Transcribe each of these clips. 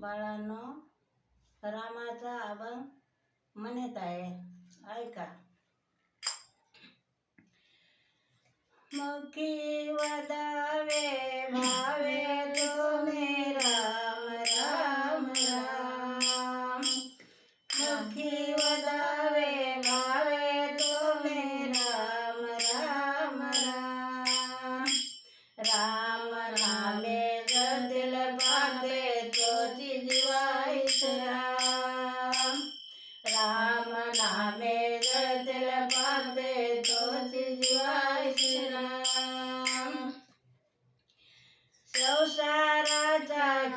बाळांनो रामाचा अभंग म्हणत आहे. ऐका. मग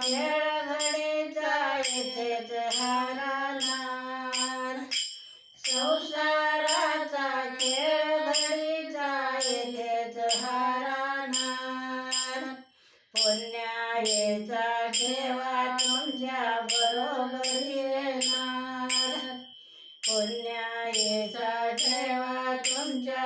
मेळघडीचा येथेच हाराणार संसाराचा खेळ घडीचा येथेच हाराणार पुण्याचा ठेवा तुमच्या बरोबर येणार. पुण्याचा ठेवा तुमच्या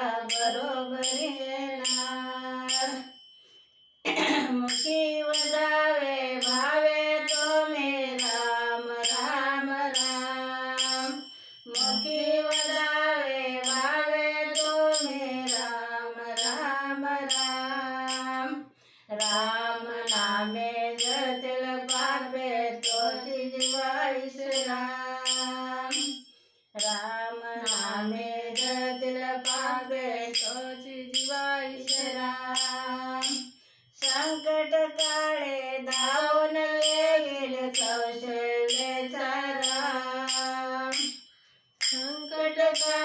में जलते पापे तो जीवाईस राम. राम नामे जलते पापे तो जीवाईस राम. संकट काळे धावून गेले कौशल्य संकट काळे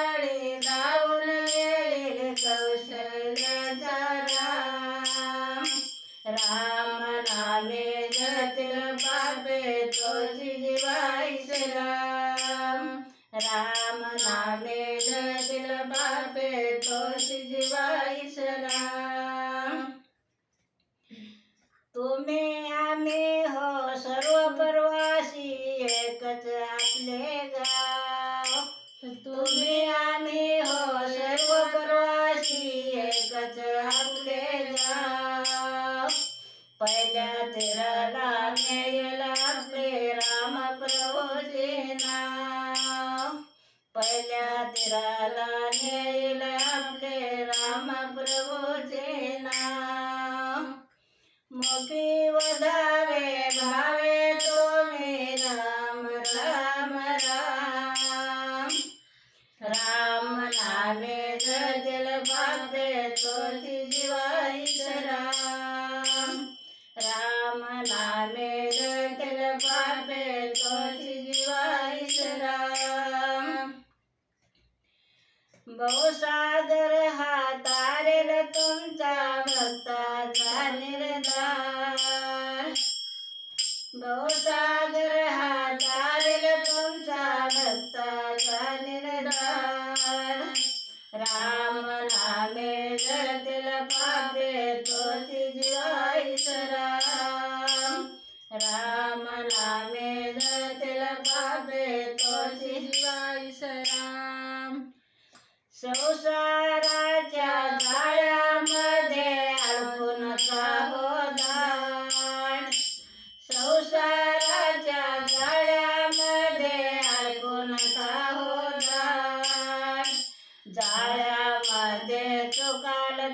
राम राम नामे जगदिल बापे तो जीवाईश राम. तुम्हें आम्ही निराला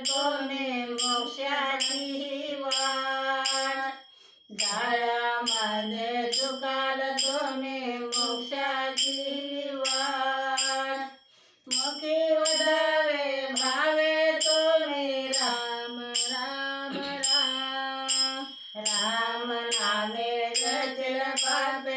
कोणे मोक्षाची वाट जाळ्यामध्ये चुकाल कोणे मोक्षाची भावे तुम्ही राम राम राम. राम नामे जतील पापे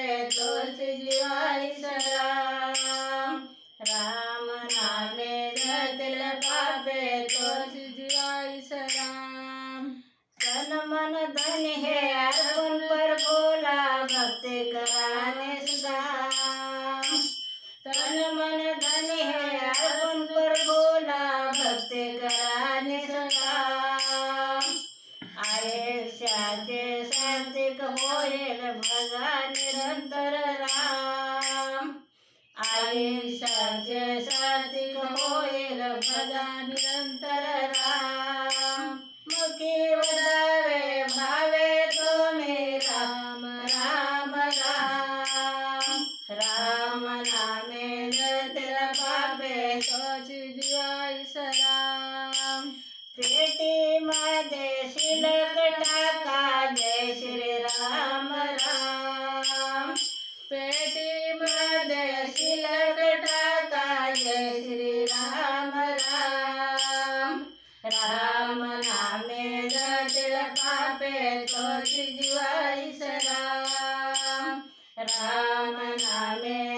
i name